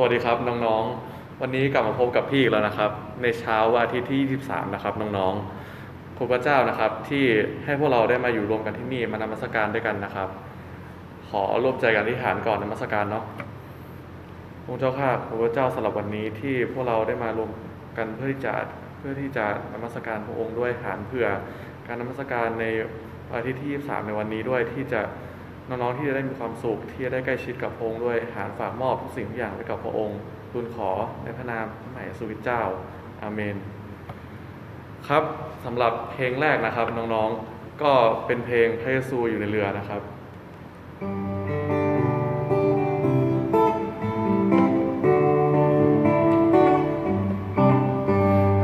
สวัสดีครับน้องๆ วันนี้กลับมาพบกับพี่อีกแล้วนะครับ ในเช้าวันอาทิตย์ที่ 23 นะครับน้องๆขอบพระเจ้านะครับที่ให้พวกเราได้มาอยู่รวมกันที่นี่มานมัสการด้วยกันนะครับ ขอร่วมใจกันที่ฐานก่อนนมัสการเนาะองค์เจ้าข้าขอบพระเจ้าสำหรับวันนี้ที่พวกเราได้มารวมกันเพื่อที่จะเพื่อที่จะนมัสการพระองค์ด้วยฐานเพื่อการนมัสการในวันอาทิตย์ที่ 23 ในวันนี้ด้วยที่จะ น้องๆที่จะได้มีความสุขที่จะได้ใกล้ชิดกับพระองค์ด้วยหารฝากมอบทุกสิ่งทุกอย่างไว้กับพระองค์ทูลขอในพระนามพระมหาสุวิตเจ้า อาเมน ครับสำหรับเพลงแรกนะครับน้องๆก็เป็นเพลงพระเยซูอยู่ในเรือนะครับ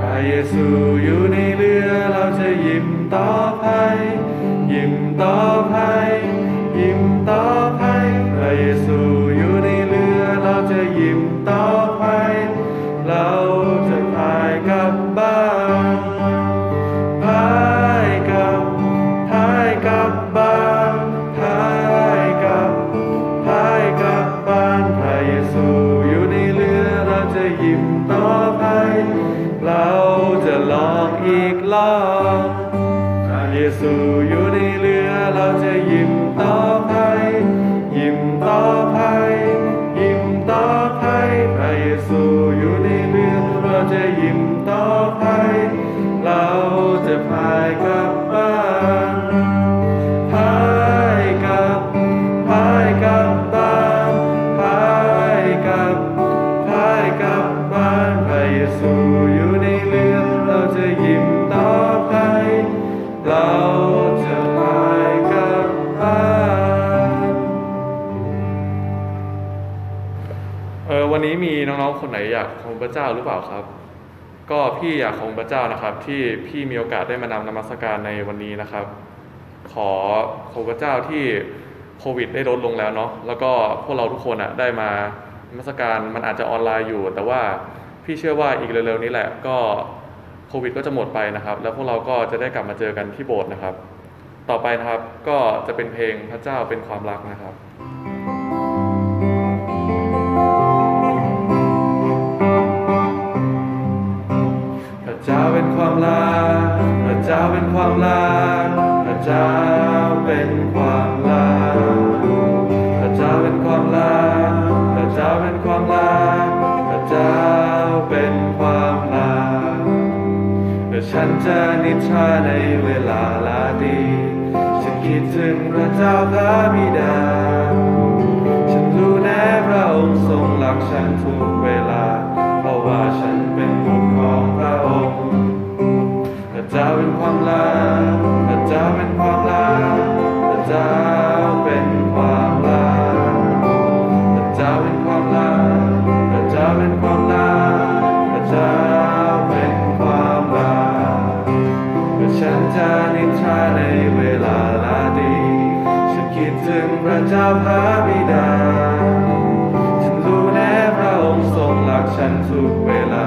พระเยซูอยู่ในเรือเราจะยิ้มต่อไป ต่อไปเราจะพายกลับบ้านพายกลับพายกลับบ้านพายกลับพายกลับบ้านพระเยซูอยู่ในเรือเราจะยิ้มต่อไปเราจะพายกลับบ้านเออวันนี้มีน้องๆคนไหนอยากของพระเจ้าหรือเปล่าครับ ก็พี่อยากของพระเจ้านะครับที่พี่มีโอกาสได้มานำนมัสการในวันนี้นะครับ ขอขอบพระเจ้าที่โควิดได้ลดลงแล้วเนาะแล้วก็พวกเราทุกคนอะได้มานมัสการมันอาจจะออนไลน์อยู่ แต่ว่าพี่เชื่อว่าอีกเร็วๆนี้แหละก็โควิดก็จะหมดไปนะครับ แล้วพวกเราก็จะได้กลับมาเจอกันที่โบสถ์นะครับ ต่อไปนะครับก็จะเป็นเพลงพระเจ้าเป็นความรักนะครับ ความรักพระเจ้าเป็นความรักพระเจ้าเป็นความรักพระเจ้าเป็นความรักพระเจ้าเป็นความรักและฉันจะนิทราในเวลาลาตีฉันคิดถึงพระเจ้าพระบิดา ฉันรู้แน่พระองค์ทรงรักฉันทุก จ้าพระบิดา ฉันรู้แน่พระองค์ทรงรักฉันทุกเวลา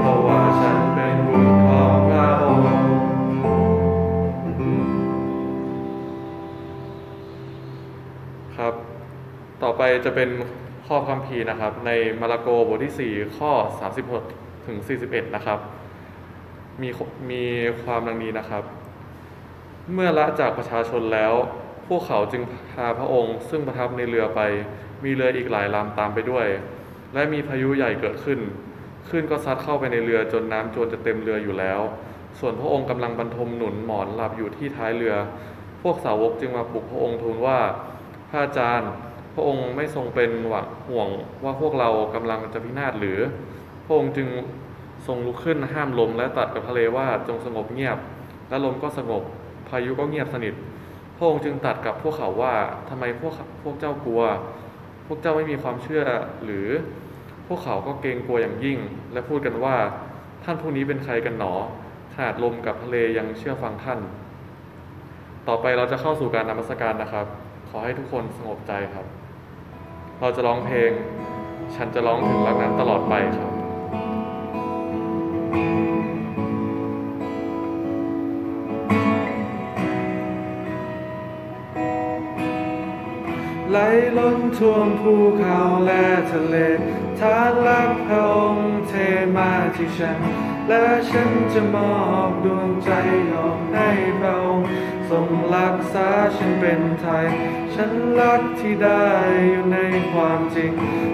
เพราะว่าฉันเป็นบุตรของพระองค์ครับ ต่อไปจะเป็นข้อคัมภีร์นะครับ ในมาระโกบทที่ 4 ข้อ 36 ถึง 41 นะครับ มีมีความดังนี้นะครับ เมื่อละจากประชาชนแล้ว พวกเขาจึงพาพระองค์ ซึ่งประทับในเรือไป มีเรืออีกหลายลำตามไปด้วย และมีพายุใหญ่เกิดขึ้นขึ้นก็ซัดเข้าไปในเรือจนน้ำจวนจะเต็มเรืออยู่แล้ว ส่วนพระองค์กำลังบรรทมหนุนหมอนหลับอยู่ที่ท้ายเรือ พวกสาวกจึงมาปลุกพระองค์ทูลว่า พระอาจารย์ พระองค์ไม่ทรงเป็นหวังห่วงว่าพวกเรากำลังจะพินาศหรือ พระองค์จึงทรงลุกขึ้นห้ามลมและตัดกับทะเลว่าจงสงบเงียบ และลมก็สงบ พายุก็เงียบสนิท ระองค์จึงตัดกับพวกเขาว่าทำไมพวกพวกเจ้ากลัว พวกเจ้าไม่มีความเชื่อหรือพวกเขาก็เกรงกลัวอย่างยิ่ง และพูดกันว่าท่านผู้นี้เป็นใครกันหนอขนาดลมกับทะเลยังเชื่อฟังท่าน ต่อไปเราจะเข้าสู่การนมัสการนะครับ ขอให้ทุกคนสงบใจครับ เราจะร้องเพลง ฉันจะร้องถึงรักนั้นตลอดไปครับ ล้นท่วมภูเขาและทะเลทานรักพระองค์เทมาที่ฉัน และฉันจะมอบดวงใจยอมให้พระองค์ทรงรักษาฉันเป็นไทย ฉันรักที่ได้อยู่ในความจริง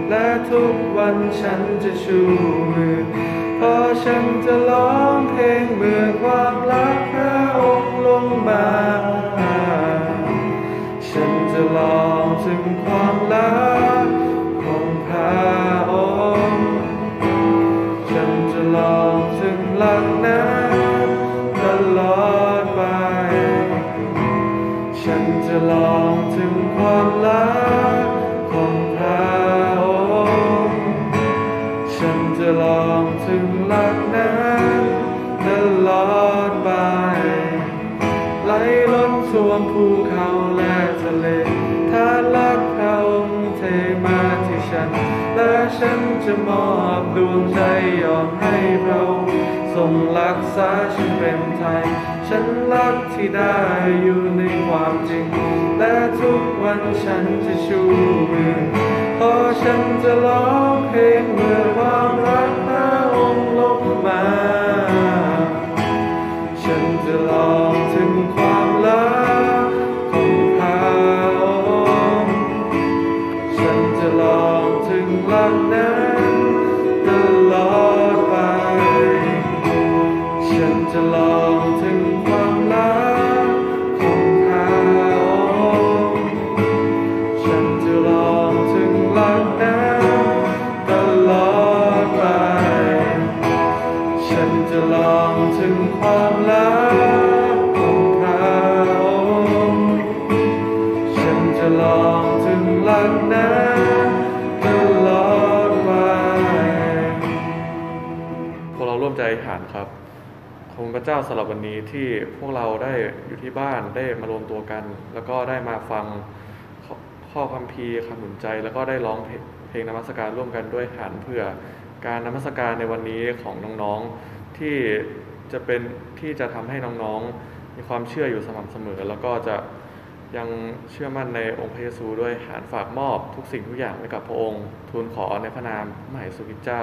และทุกวันฉันจะชูมือเพราะฉันจะร้องเพลงเมื่อความรักพระองค์ลงมา ฉันจะลอง ถึงความรักของพระองค์ ฉันจะลองถึงรักนั้น จะมอบดวงใจยอมให้พระองค์ทรงรักษาฉันเป็นไทย ฉันรักที่ได้อยู่ในความจริง และทุกวันฉันจะชูมือเพราะฉันจะร้องเพลงเมื่อความรักพระองค์ลงมา ฉันจะลอง พระเจ้าสำหรับวันนี้ที่พวกเราได้อยู่ที่บ้านได้มารวมตัวกัน แล้วก็ได้มาฟังข้อคัมภีร์คำหนุนใจ แล้วก็ได้ร้องเพลงนมัสการร่วมกันด้วยฐานเพื่อการนมัสการในวันนี้ของน้องๆที่จะเป็นที่จะทำให้น้องๆ มีความเชื่ออยู่สม่ำเสมอ แล้วก็จะยังเชื่อมั่นในองค์พระเยซูด้วยฐานฝากมอบทุกสิ่งทุกอย่างไว้กับพระองค์ ทูลขอในพระนามพระมหาเยซูคริสต์เจ้า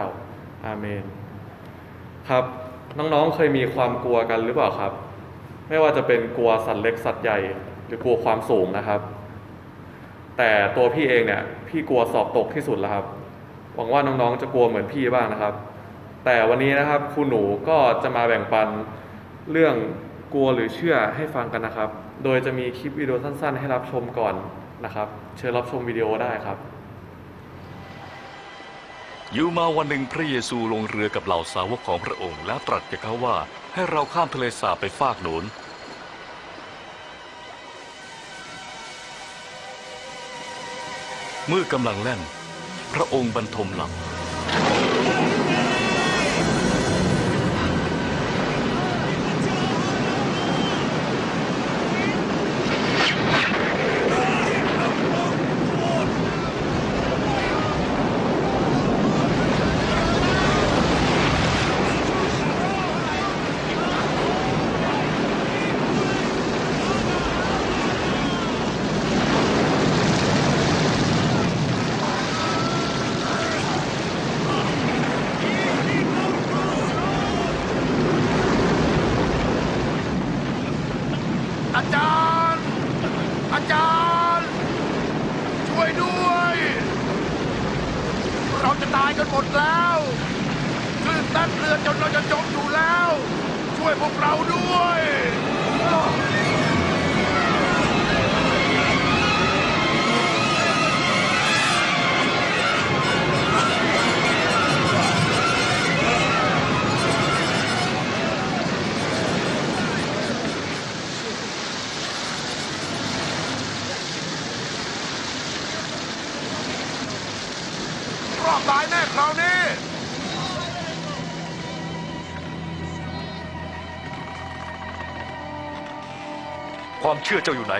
อาเมน ครับ น้องๆ เคยมีความกลัวกันหรือเปล่าครับ ไม่ว่าจะเป็นกลัวสัตว์เล็กสัตว์ใหญ่ หรือกลัวความสูงนะครับ แต่ตัวพี่เองเนี่ย พี่กลัวสอบตกที่สุดแล้วครับ หวังว่าน้องๆ จะกลัวเหมือนพี่บ้างนะครับ แต่วันนี้นะครับครูหนูก็จะมาแบ่งปันเรื่องกลัวหรือเชื่อให้ฟังกันนะครับ โดยจะมีคลิปวิดีโอสั้น ๆ ให้รับชมก่อนนะครับ เชิญรับชมวิดีโอได้ครับ อยู่มาวันหนึ่งพระเยซูลงเรือกับเหล่าสาวกของพระองค์ และตรัสแก่เขาว่าให้เราข้ามทะเลสาบไปฟากโน้นเมื่อกำลังแล่น พระองค์บรรทมหลับ ความเชื่อเจ้าอยู่ไหน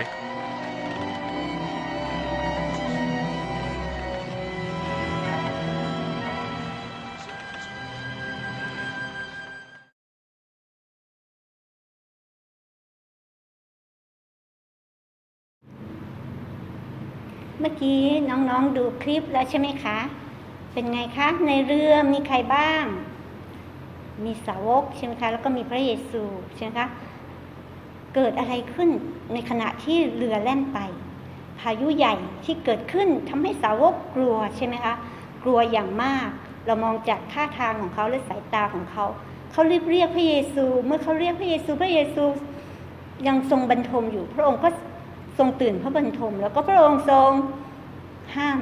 เมื่อกี้น้องๆดูคลิปแล้วใช่ไหมคะ เป็นไงคะ ในเรือมีใครบ้าง มีสาวกใช่ไหมคะ แล้วก็มีพระเยซูใช่ไหมคะ เกิดอะไรขึ้นในขณะที่เรือแล่นไป พายุใหญ่ที่เกิดขึ้นทำให้สาวกกลัวใช่ไหมคะ กลัวอย่างมาก เรามองจากท่าทางของเขาและสายตาของเขา เขารีบเรียกพระเยซู เมื่อเขาเรียกพระเยซู พระเยซูยังทรงบรรทมอยู่ พระองค์ก็ทรงตื่นพระบรรทม แล้วก็พระองค์ทรงห้าม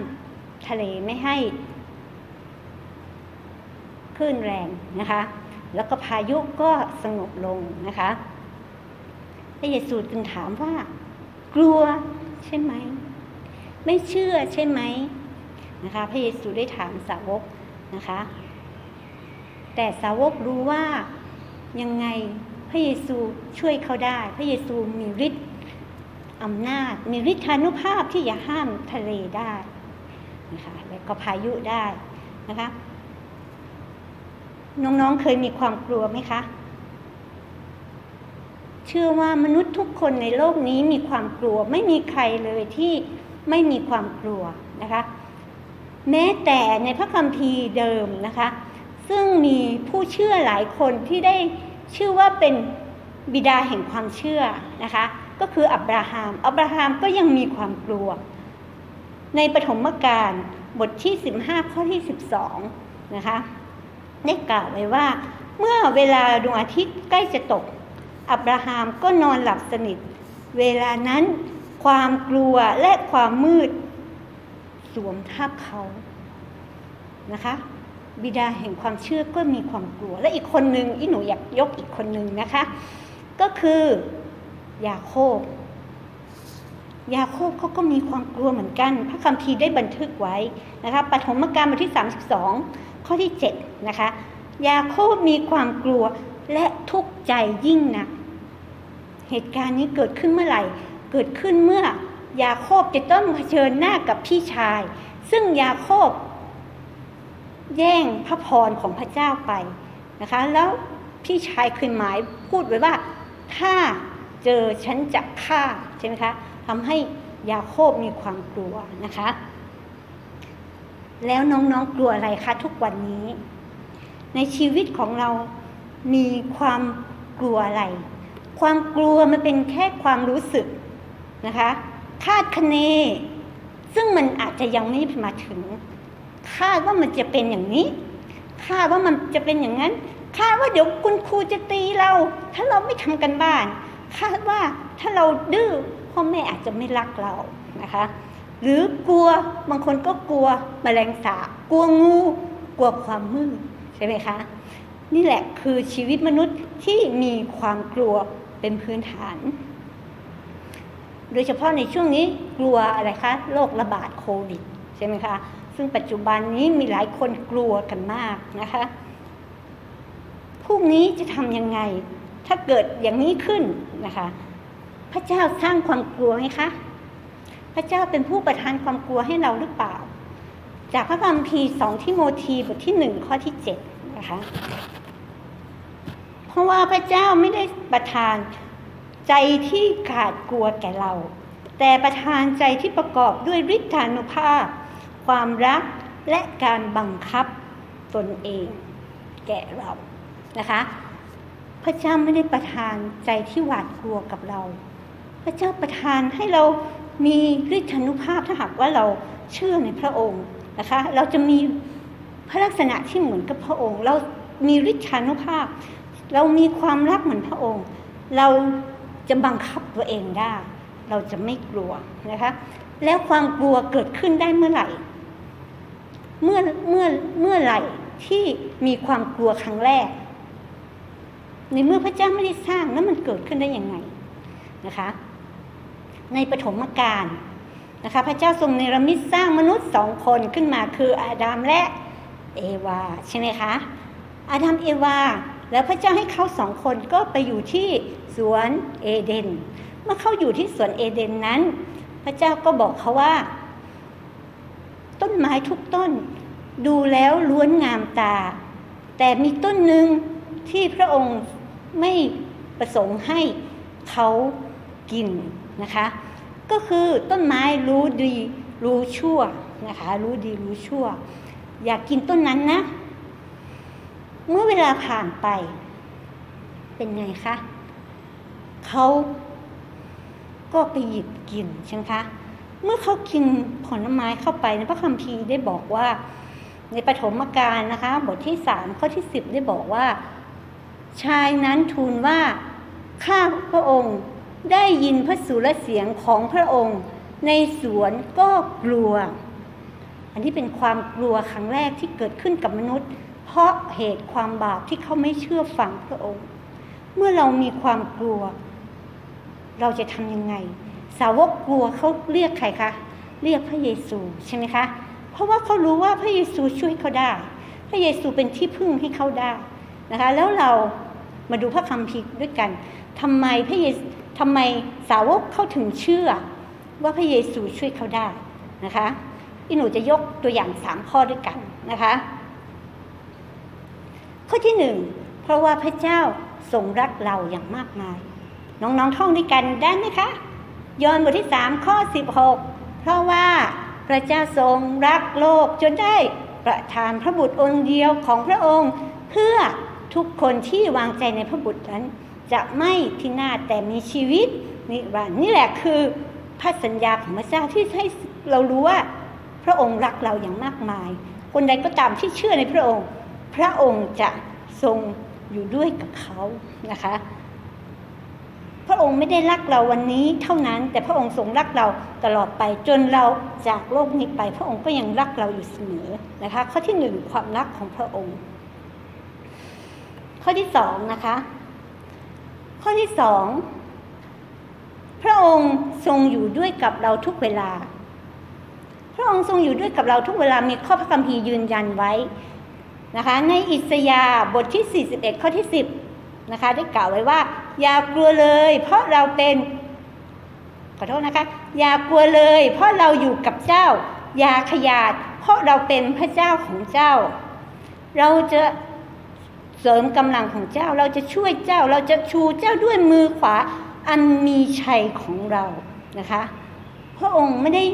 ทะเลไม่ให้คลื่นแรงนะคะ แล้วก็พายุก็สงบลงนะคะ ระเยซูจึงถามว่า กลัวใช่ไหม ไม่เชื่อใช่ไหมนะคะ พระเยซูได้ถามสาวกนะคะ แต่สาวกรู้ว่ายังไงพระเยซูช่วยเขาได้ พระเยซูมีฤทธิ์อำนาจ มีฤทธานุภาพที่จะห้ามทะเลได้นะคะและก็พายุได้นะคะ น้องๆเคยมีความกลัวไหมคะ เชื่อว่ามนุษย์ทุกคนในโลกนี้มีความกลัว ไม่มีใครเลยที่ไม่มีความกลัวนะคะ แม้แต่ในพระคัมภีร์เดิมนะคะ ซึ่งมีผู้เชื่อหลายคนที่ได้ชื่อว่าเป็นบิดาแห่งความเชื่อนะคะ ก็คืออับราฮัมอับราฮัมก็ยังมีความกลัว ในปฐมกาลบทที่ 15 ข้อที่ 12 นะคะได้กล่าวไว้ว่า เมื่อเวลาดวงอาทิตย์ใกล้จะตก อับราฮัมก็นอนหลับสนิท เวลานั้นความกลัวและความมืด สวมทับเขานะคะ บิดาแห่งความเชื่อก็มีความกลัว และอีกคนหนึ่งอีหนูอยากยกอีกคนหนึ่งนะคะ ก็คือยาโคบยาโคบเขาก็มีความกลัวเหมือนกัน พระคัมภีร์ได้บันทึกไว้นะคะปฐมกาลบทที่ 32 ข้อที่ 7 นะคะ ยาโคบมีความกลัว และทุกข์ใจยิ่งหนัก เหตุการณ์นี้เกิดขึ้นเมื่อไหร่ เกิดขึ้นเมื่อยาโคบจะต้องเผชิญหน้ากับพี่ชาย ซึ่งยาโคบ แย่งพระพรของพระเจ้าไปนะคะ แล้วพี่ชายเคยหมายพูดไว้ว่า ถ้าเจอฉันจะฆ่าใช่ไหมคะทำให้ยาโคบมีความกลัวนะคะ แล้วน้องๆกลัวอะไรคะทุกวันนี้ ในชีวิตของเรา มีความกลัวอะไร ความกลัวมันเป็นแค่ความรู้สึกนะคะคาดคะเน ซึ่งมันอาจจะยังไม่มาถึง คาดว่ามันจะเป็นอย่างนี้ คาดว่ามันจะเป็นอย่างนั้น คาดว่าเดี๋ยวคุณครูจะตีเรา ถ้าเราไม่ทำกันบ้าน คาดว่าถ้าเราดื้อพ่อแม่อาจจะไม่รักเรานะคะ หรือกลัวบางคนก็กลัวแมลงสาบกลัวงู กลัวความมืดใช่ไหมคะ นี่แหละคือชีวิตมนุษย์ที่มีความกลัวเป็นพื้นฐาน โดยเฉพาะในช่วงนี้กลัวอะไรคะโรคระบาดโควิดใช่ไหมคะ ซึ่งปัจจุบันนี้มีหลายคนกลัวกันมากนะคะพรุ่งนี้จะทำยังไง ถ้าเกิดอย่างนี้ขึ้นนะคะ พระเจ้าสร้างความกลัวไหมคะ พระเจ้าเป็นผู้ประทานความกลัวให้เราหรือเปล่า จากพระคัมภีร์สองทิโมธีบทที่หนึ่งข้อที่เจ็ดนะคะ เพราะว่าพระเจ้าไม่ได้ประทานใจที่ขาดกลัวแก่เรา แต่ประทานใจที่ประกอบด้วยฤทธานุภาพ ความรักและการบังคับตนเอง แก่เรานะคะ พระเจ้าไม่ได้ประทานใจที่หวาดกลัวกับเรา พระเจ้าประทานให้เรามีฤทธานุภาพถ้าหากว่าเราเชื่อในพระองค์นะคะ เราจะมีพระลักษณะที่เหมือนกับพระองค์ เรามีฤทธานุภาพ เรามีความรักเหมือนพระองค์ เราจะบังคับตัวเองได้ เราจะไม่กลัวนะคะ แล้วความกลัวเกิดขึ้นได้เมื่อไหร่ เมื่อเมื่อเมื่อไหร่ที่มีความกลัวครั้งแรก ในเมื่อพระเจ้าไม่ได้สร้างแล้วมันเกิดขึ้นได้ยังไงนะคะ ในปฐมกาลนะคะ พระเจ้าทรงเนรมิตสร้างมนุษย์สองคนขึ้นมาคืออาดัมและเอวาใช่ไหมคะอาดัมเอวา แล้วพระเจ้าให้เขาสองคนก็ไปอยู่ที่สวนเอเดน เมื่อเขาอยู่ที่สวนเอเดนนั้น พระเจ้าก็บอกเขาว่า ต้นไม้ทุกต้น ดูแล้วล้วนงามตา แต่มีต้นหนึ่งที่พระองค์ไม่ประสงค์ให้เขากินนะคะ ก็คือต้นไม้รู้ดีรู้ชั่วนะคะ รู้ดีรู้ชั่ว อยากกินต้นนั้นนะ เมื่อเวลาผ่านไป เป็นไงคะเขาก็ไปหยิบกินใช่ไหมคะ เมื่อเขากินผลไม้เข้าไปในพระคัมภีร์ได้บอกว่า ในปฐมกาลนะคะ บทที่สามข้อที่สิบได้บอกว่า ชายนั้นทูลว่าข้าพระองค์ได้ยินพระสุรเสียงของพระองค์ ในสวนก็กลัว อันนี้เป็นความกลัวครั้งแรกที่เกิดขึ้นกับมนุษย์ เพราะเหตุความบาปที่เขาไม่เชื่อฟังพระองค์ เมื่อเรามีความกลัว เราจะทำยังไง สาวกกลัวเขาเรียกใครคะเรียกพระเยซูใช่ไหมคะ เพราะว่าเขารู้ว่าพระเยซูช่วยเขาได้ พระเยซูเป็นที่พึ่งให้เขาได้นะคะ แล้วเรามาดูพระคัมภีร์ด้วยกันทำไมพระเยซูทำไมสาวกเขาถึงเชื่อ ว่าพระเยซูช่วยเขาได้นะคะอีหนูจะยกตัวอย่างสามข้อด้วยกันนะคะ ข้อที่หนึ่งเพราะว่าพระเจ้าทรงรักเราอย่างมากมาย น้องๆท่องด้วยกันได้ไหมคะยอห์นบทที่สามข้อสิบหกเพราะว่าพระเจ้าทรงรักโลกจนได้ประทานพระบุตรองค์เดียวของพระองค์ เพื่อทุกคนที่วางใจในพระบุตรนั้น จะไม่พินาศแต่มีชีวิตนิรันดร์นี่แหละคือพระสัญญาของพระเจ้าที่ให้เรารู้ว่า พระองค์รักเราอย่างมากมาย คนใดก็ตามที่เชื่อในพระองค์ พระองค์จะทรงอยู่ด้วยกับเขานะคะ พระองค์ไม่ได้รักเราวันนี้เท่านั้น แต่พระองค์ทรงรักเราตลอดไปจนเราจากโลกนี้ไป พระองค์ก็ยังรักเราอยู่เสมอนะคะ ข้อที่หนึ่งความรักของพระองค์ ข้อที่สองนะคะ ข้อที่สองพระองค์ทรงอยู่ด้วยกับเราทุกเวลา พระองค์ทรงอยู่ด้วยกับเราทุกเวลามีข้อพระคัมภีร์ยืนยันไว้ นะคะในอิสยาบทที่ 41 ข้อที่ 10นะคะได้กล่าวไว้ว่า อย่ากลัวเลย เพราะเราเป็นขอโทษนะคะอย่ากลัวเลย เพราะเราอยู่กับเจ้า อย่าขยาด เพราะเราเป็นพระเจ้าของเจ้า เราจะเสริมกำลังของเจ้าเราจะช่วยเจ้าเราจะชูเจ้าด้วยมือขวาอันมีชัยของเรานะคะ พระองค์ไม่ได้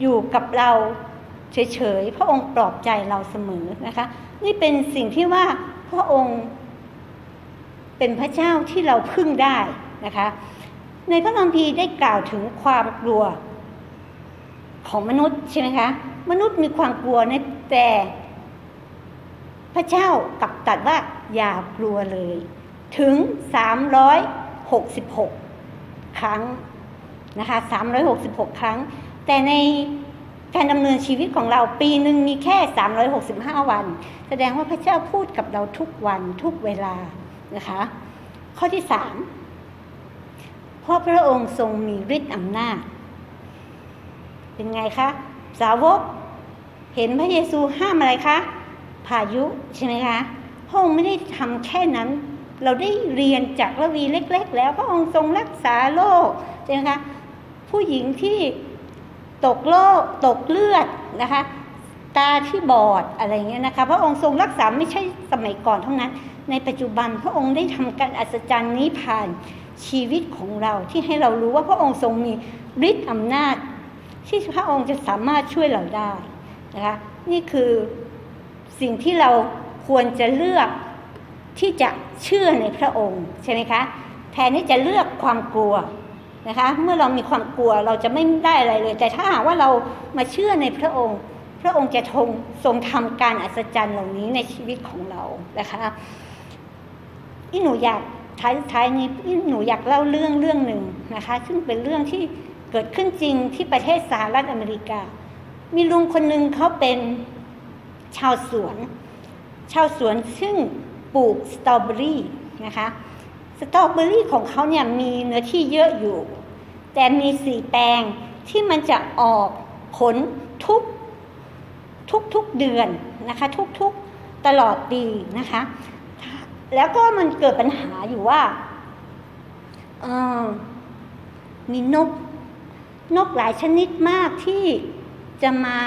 อยู่กับเรา เฉยๆ พระองค์ปลอบใจเราเสมอนะคะ นี่เป็นสิ่งที่ว่าพระองค์เป็นพระเจ้าที่เราพึ่งได้นะคะ ในพระคัมภีร์ได้กล่าวถึงความกลัวของมนุษย์ใช่ไหมคะมนุษย์มีความกลัวนะแต่พระเจ้ากลับตรัสว่าอย่ากลัวเลย ถึง 366 ครั้งนะคะ366 ครั้ง แต่ใน การดำเนินชีวิตของเราปีหนึ่งมีแค่ 365 วัน แสดงว่าพระเจ้าพูดกับเราทุกวันทุกเวลานะคะ ข้อที่สามเพราะพระองค์ทรงมีฤทธิ์อำนาจ เป็นไงคะ สาวกเห็นพระเยซูห้ามอะไรคะพายุใช่ไหมคะพระองค์ไม่ได้ทำแค่นั้น เราได้เรียนจากละวีเล็ก ๆ แล้วพระองค์ทรงรักษาโรคใช่ไหมคะผู้หญิงที่ ตกโรคตกเลือดนะคะ ตาที่บอดอะไรเงี้ยนะคะพระองค์ทรงรักษาไม่ใช่สมัยก่อนเท่านั้น ในปัจจุบันพระองค์ได้ทำการอัศจรรย์นี้ผ่านชีวิตของเราที่ให้เรารู้ว่าพระองค์ทรงมีฤทธิ์อำนาจ ที่พระองค์จะสามารถช่วยเราได้นะคะนี่คือสิ่งที่เราควรจะเลือกที่จะเชื่อในพระองค์ใช่ไหมคะแทนที่จะเลือกความกลัว นะคะ เมื่อเรามีความกลัวเราจะไม่ได้อะไรเลย แต่ถ้าหากว่าเรามาเชื่อในพระองค์ พระองค์จะทรงทรงทำการอัศจรรย์เหล่านี้ในชีวิตของเรานะคะที่หนูอยากท้ายท้ายนี้ที่หนูอยากเล่าเรื่องเรื่องหนึ่งนะคะ ซึ่งเป็นเรื่องที่เกิดขึ้นจริงที่ประเทศสหรัฐอเมริกา มีลุงคนหนึ่งเขาเป็นชาวสวน ชาวสวนซึ่งปลูกสตรอเบอรี่นะคะ สตรอเบอรี่ของเขาเนี่ยมีเนื้อที่เยอะอยู่ แต่มีสี่แปลงที่มันจะออกผลทุกทุกทุกเดือนนะคะทุกทุกตลอดปีนะคะ แล้วก็มันเกิดปัญหาอยู่ว่าเออมีนก นกหลายชนิดมากที่จะมา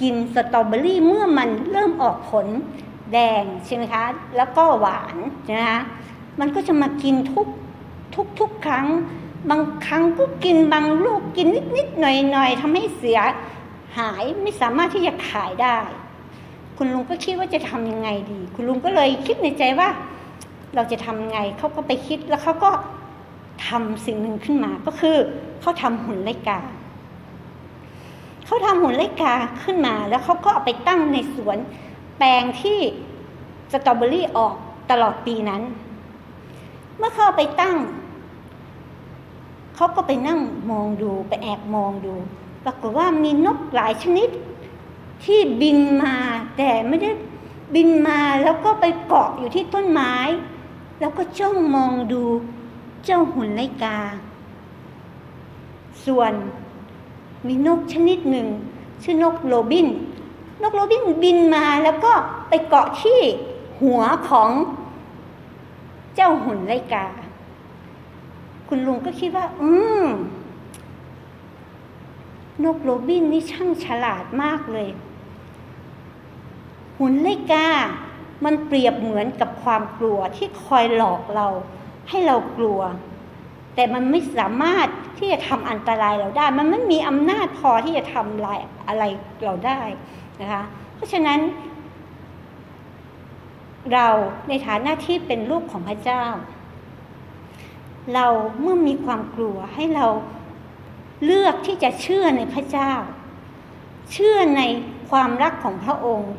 กินสตรอเบอรี่เมื่อมันเริ่มออกผลแดงใช่ไหมคะ แล้วก็หวานนะคะ มันก็จะมากินทุกทุกทุกครั้ง บางครั้งก็กินบางลูกกินนิดๆหน่อยๆทำให้เสียหายไม่สามารถที่จะขายได้ คุณลุงก็คิดว่าจะทำยังไงดี คุณลุงก็เลยคิดในใจว่า เราจะทำยังไงเขาก็ไปคิดแล้วเขาก็ทำสิ่งหนึ่งขึ้นมาก็คือเขาทำหุ่นไลกาเขาทำหุ่นไลกาขึ้นมา แล้วเขาก็เอาไปตั้งในสวนแปลงที่สตรอเบอรี่ออกตลอดปีนั้น เมื่อเขาเอาไปตั้ง เขาก็ไปนั่งมองดูไปแอบมองดู ปรากฏว่ามีนกหลายชนิด ที่บินมาแต่ไม่ได้บินมาแล้วก็ไปเกาะอยู่ที่ต้นไม้ แล้วก็จ้องมองดูเจ้าหุ่นไลกา ส่วนมีนกชนิดหนึ่ง ชื่อนกโรบิน นกโรบินบินมาแล้วก็ไปเกาะที่หัวของ เจ้าหุ่นไลกา คุณลุงก็คิดว่า อืมนกโรบินนี่ช่างฉลาดมากเลย หุ่นไลกา มันเปรียบเหมือนกับความกลัวที่คอยหลอกเรา ให้เรากลัว แต่มันไม่สามารถที่จะทำอันตรายเราได้ มันไม่มีอำนาจพอที่จะทำลายอะไรเราได้นะคะ เพราะฉะนั้น เราในฐานะที่เป็นลูกของพระเจ้า เราเมื่อมีความกลัวให้เราเลือกที่จะเชื่อในพระเจ้า เชื่อในความรักของพระองค์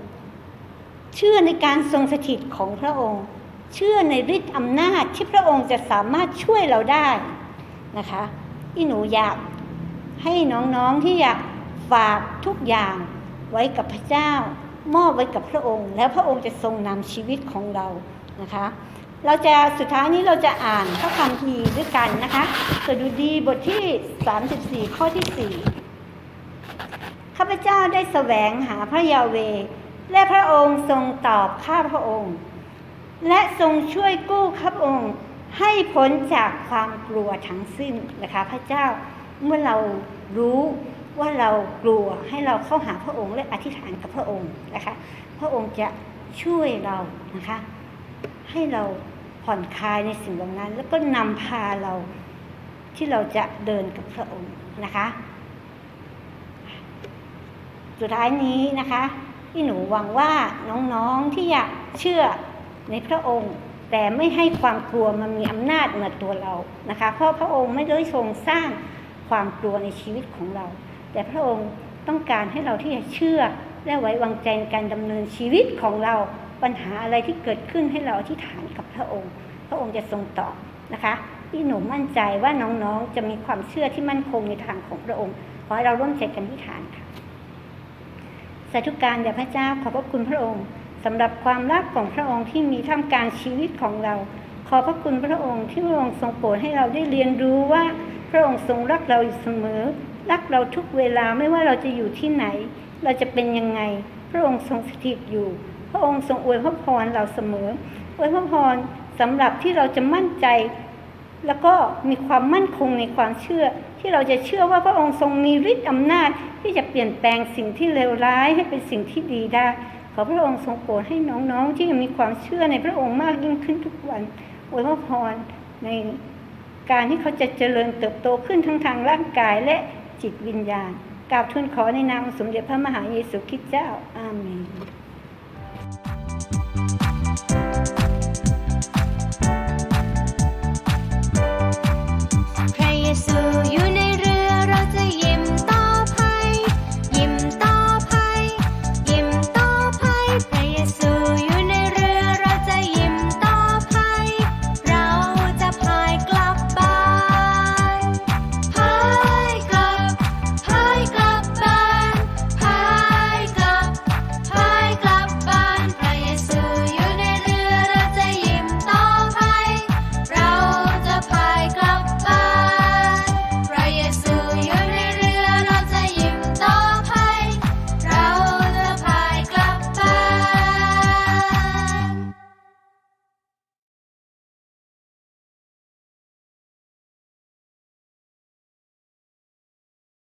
เชื่อในการทรงสถิตของพระองค์ เชื่อในฤทธิ์อำนาจที่พระองค์จะสามารถช่วยเราได้นะคะที่หนูอยากให้น้องๆที่อยากฝากทุกอย่างไว้กับพระเจ้า มอบไว้กับพระองค์ แล้วพระองค์จะทรงนำชีวิตของเรานะคะ เราจะสุดท้ายนี้เราจะอ่านพระคัมภีร์ด้วยกันนะคะสดุดีบทที่ 34 ข้อที่ 4 ข้าพเจ้าได้แสวงหาพระยาเว และพระองค์ทรงตอบข้าพระองค์ และทรงช่วยกู้ข้าพระองค์ให้พ้นจากความกลัวทั้งสิ้นนะคะพระเจ้าเมื่อเรารู้ ว่าเรากลัวให้เราเข้าหาพระองค์และอธิษฐานกับพระองค์นะคะ พระองค์จะช่วยเรานะคะ ให้เราผ่อนคลายในสิ่งเหล่านั้น แล้วก็นำพาเราที่เราจะเดินกับพระองค์นะคะสุดท้ายนี้นะคะที่หนูหวังว่าน้องๆที่อยากเชื่อในพระองค์ แต่ไม่ให้ความกลัวมันมีอำนาจเหนือตัวเรานะคะ เพราะพระองค์ไม่ได้ทรงสร้างความกลัวในชีวิตของเรา แต่พระองค์ต้องการให้เราที่จะเชื่อและไว้วางใจในการดำเนินชีวิตของเราปัญหาอะไรที่เกิดขึ้นให้เราอธิษฐานกับพระองค์ พระองค์จะทรงตอบนะคะที่หนูมั่นใจว่าน้องๆ จะมีความเชื่อที่มั่นคงในทางของพระองค์ ขอให้เราร่วมใจกันอธิษฐานค่ะสาธุการแด่พระเจ้าขอบพระคุณพระองค์สำหรับความรักของพระองค์ที่มีท่ามกลางชีวิตของเรา ขอบพระคุณพระองค์ที่พระองค์ทรงโปรดให้เราได้เรียนรู้ว่าพระองค์ทรงรักเราอยู่เสมอ รักเราทุกเวลาไม่ว่าเราจะอยู่ที่ไหน เราจะเป็นยังไง พระองค์ทรงสถิตอยู่ พระองค์ทรงอวยพระพรเราเสมออวยพระพรสำหรับที่เราจะมั่นใจ แล้วก็มีความมั่นคงในความเชื่อ ที่เราจะเชื่อว่าพระองค์ทรงมีฤทธิ์อำนาจ ที่จะเปลี่ยนแปลงสิ่งที่เลวร้ายให้เป็นสิ่งที่ดีได้ขอพระองค์ทรงโปรดให้น้องๆ ที่ยังมีความเชื่อในพระองค์มากยิ่งขึ้นทุกวันอวยพระพรในการที่เขาจะเจริญเติบโตขึ้นทั้งทางร่างกายและ จิตวิญญาณกราบทูลขอในนามสมเด็จพระมหาเยซูคริสต์เจ้า อาเมนพระเยซู